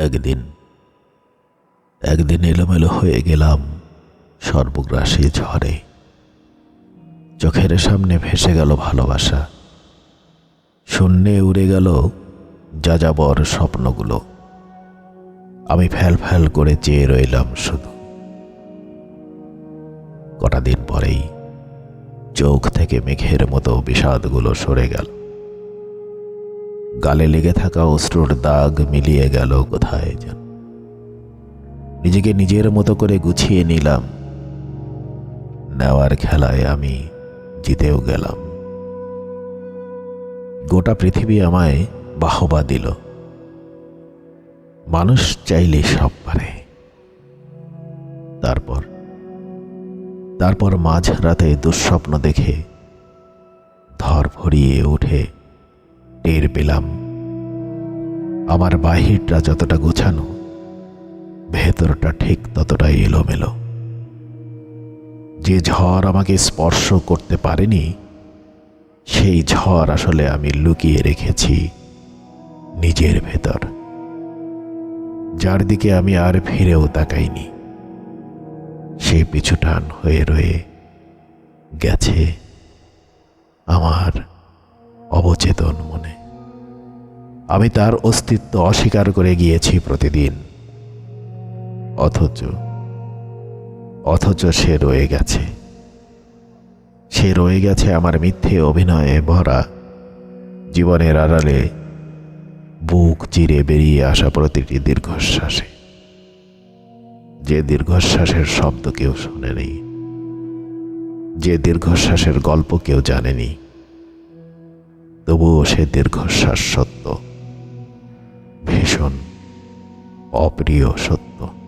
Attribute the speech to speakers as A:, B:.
A: একদিন একদিন এলোমেলো হয়ে গেলাম সর্বগ্রাসী ঝড়ে। চোখের সামনে ভেসে গেল ভালোবাসা। শূন্যে উড়ে গেল যাযাবর স্বপ্নগুলো। আমি ফ্যাল ফ্যাল করে চেয়ে রইলাম শুধু। কটা দিন পরেই চোখ থেকে মেঘের মতো বিষাদগুলো সরে গেল। গালে লেগে থাকা অশ্রুর দাগ মিলিয়ে গেল কোথায় যেন। নিজেকে নিজের মতো করে গুছিয়ে নিলাম। নেওয়ার খেলায় আমি জিতেও গেলাম। গোটা পৃথিবী আমায় বাহবা দিল। মানুষ চাইলে সব পারে। তারপর তারপর মাঝরাতে দুঃস্বপ্ন দেখে ধর ভরিয়ে উঠে টের পেলাম। আমার বাহিরটা যতটা গোছানো, ভেতরটা ঠিক ততটাই এলোমেলো। যে ঝড় আমাকে স্পর্শ করতে পারেনি, সেই ঝড় আসলে আমি লুকিয়ে রেখেছি নিজের ভেতর। যার দিকে আমি আর ফিরেও তাকাইনি। সে পিছুটান হয়ে রয়ে গেছে আমার অবচেতন আমি তার অস্তিত্ব অস্বীকার করে গিয়েছি প্রতিদিন। অথচ অথচ সে রয়ে গেছে। সে রয়ে গেছে আমার মিথ্যে অভিনয়ে ভরা জীবনের আড়ালে বুক চিরে বেরিয়ে আসা প্রতিটি দীর্ঘশ্বাসে। যে দীর্ঘশ্বাসের শব্দ কেউ শোনেনি, যে দীর্ঘশ্বাসের গল্প কেউ জানেনি, তবুও সে দীর্ঘশ্বাস সত্য। ভীষণ অপ্রিয় সত্য।